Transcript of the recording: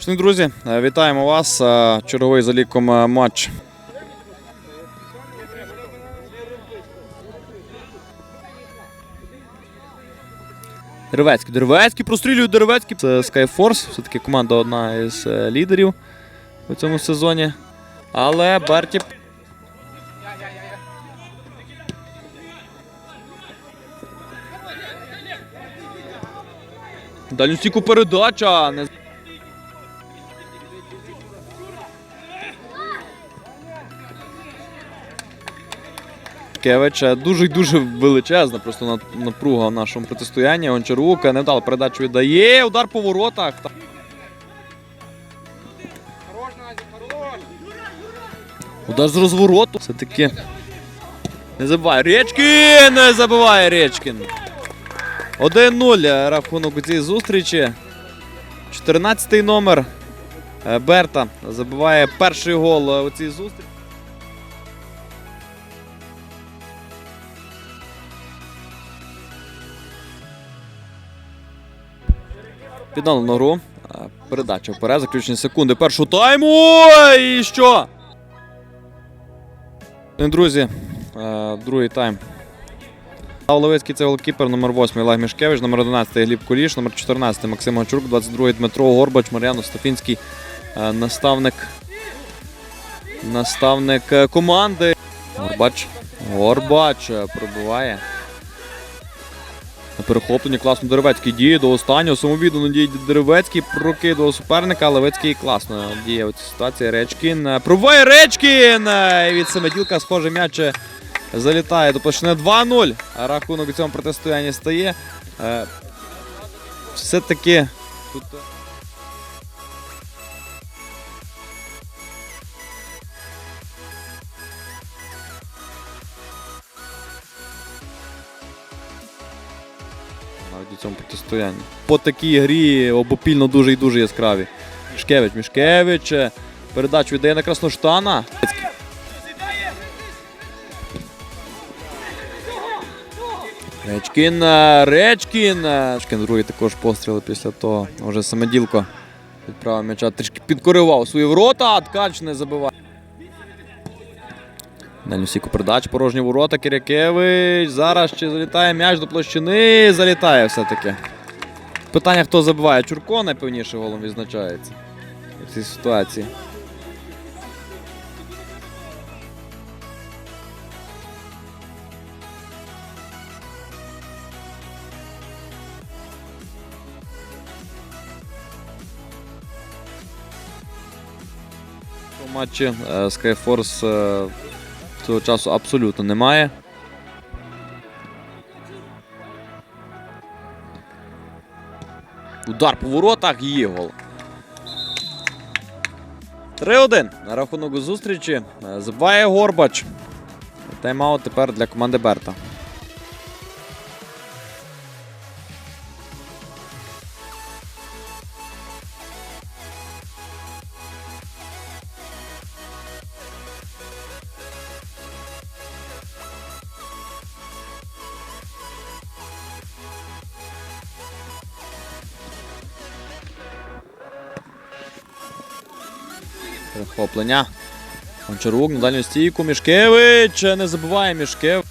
Шановні друзі, е, вітаємо вас. Е, Черговий за ліком е, матч. Деревецький. Деревецький прострілюють Деревецький. Це Skyforce, все-таки команда одна із лідерів у цьому сезоні. Але Берті Дальню стійку передача. Не... Е, дуже й дуже величезна просто напруга в нашому протистоянні. Гончарук е, невдало передачу віддає. Удар по воротах. Та- Удар з розвороту. Все-таки. Не забуває. Речкін! Не забуває Речкін. 1-0 рахунок у цій зустрічі. 14-й номер е, Берта забиває перший гол у цій зустрічі. Піддано гру. Е, Передача вперед, заключні секунди першого тайму. І що? Ну, Друзі, е, другий тайм. Павло Левицький це голкіпер, номер 8 Олег Мішкевич, номер 11 Гліб Куліш, номер 14 Максим Гончарук, 22 Дмитро Горбач, Мар'ян Остафінський, е, наставник, наставник команди. Горбач. Горбач пробиває. На перехопленні класно Деревецький діє до останнього. Самовіддано діє Деревецький, прокидував суперника, але Левицький класно діє в цій ситуації. Речкін. е, Пробиває Речкін! Е, Від самоділка схоже м'яч е, залітає до площини 2-0. Рахунок у цьому протистоянні стає. Все-таки тут. У цьому протистоянні. По такій грі обопільно дуже і дуже яскраві. Мішкевич, Мішкевич. е, Передачу віддає на Красноштана. Речкін, е, Речкін. е. Речкін другий також постріли після того. Вже самоділко відправив м'яча. Трішки підкоривав свої ворота, Ткач не забиває. Дальню сіку передач, порожні ворота, Кирякевич. Зараз ще залітає м'яч до площини. Залітає все-таки. Питання, хто забиває. Чурко найпевніше голом відзначається в цій ситуації. У матчі е, Skyforce е, цього часу абсолютно немає. Удар по воротах є гол. 3-1 на рахунок зустрічі. Е, Забиває Горбач. Тайм-аут тепер для команди Берта. Перехоплення. Гончарук на дальню стійку. Мішкевич не забуває Мішкев.